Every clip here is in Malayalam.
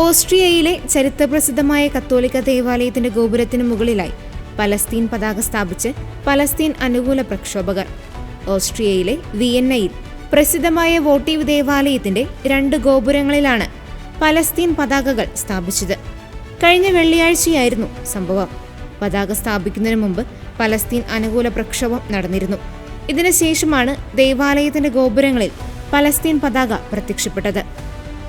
ഓസ്ട്രിയയിലെ ചരിത്രപ്രസിദ്ധമായ കത്തോലിക്ക ദേവാലയത്തിന്റെ ഗോപുരത്തിന് മുകളിലായി പലസ്തീൻ പതാക സ്ഥാപിച്ച് പലസ്തീൻ അനുകൂല പ്രക്ഷോഭകർ. ഓസ്ട്രിയയിലെ വിയന്നയിൽ പ്രസിദ്ധമായ വോട്ടീവ് ദേവാലയത്തിന്റെ രണ്ട് ഗോപുരങ്ങളിലാണ് പലസ്തീൻ പതാകകൾ സ്ഥാപിച്ചത്. കഴിഞ്ഞ വെള്ളിയാഴ്ചയായിരുന്നു സംഭവം. പതാക സ്ഥാപിക്കുന്നതിന് മുമ്പ് പലസ്തീൻ അനുകൂല പ്രക്ഷോഭം നടന്നിരുന്നു. ഇതിനുശേഷമാണ് ദേവാലയത്തിന്റെ ഗോപുരങ്ങളിൽ പലസ്തീൻ പതാക പ്രത്യക്ഷപ്പെട്ടത്.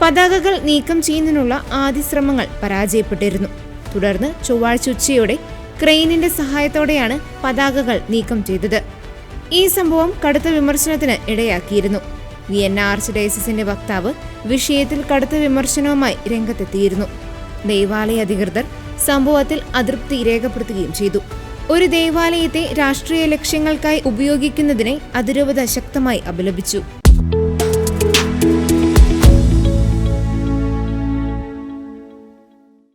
പതാകകൾ നീക്കം ചെയ്യുന്നതിനുള്ള ആദ്യ ശ്രമങ്ങൾ പരാജയപ്പെട്ടിരുന്നു. തുടർന്ന് ചൊവ്വാഴ്ച ഉച്ചയോടെ ക്രെയിനിന്റെ സഹായത്തോടെയാണ് പതാകകൾ നീക്കം ചെയ്തത്. ഈ സംഭവം കടുത്ത വിമർശനത്തിന് ഇടയാക്കിയിരുന്നു. വിയന്ന ആർച്ച് ഡയസിന്റെ വക്താവ് വിഷയത്തിൽ കടുത്ത വിമർശനവുമായി രംഗത്തെത്തിയിരുന്നു. ദേവാലയ അധികൃതർ സംഭവത്തിൽ അതൃപ്തി രേഖപ്പെടുത്തുകയും ചെയ്തു. ഒരു ദേവാലയത്തെ രാഷ്ട്രീയ ലക്ഷ്യങ്ങൾക്കായി ഉപയോഗിക്കുന്നതിനെ അതിരൂപത ശക്തമായി അപലപിച്ചു.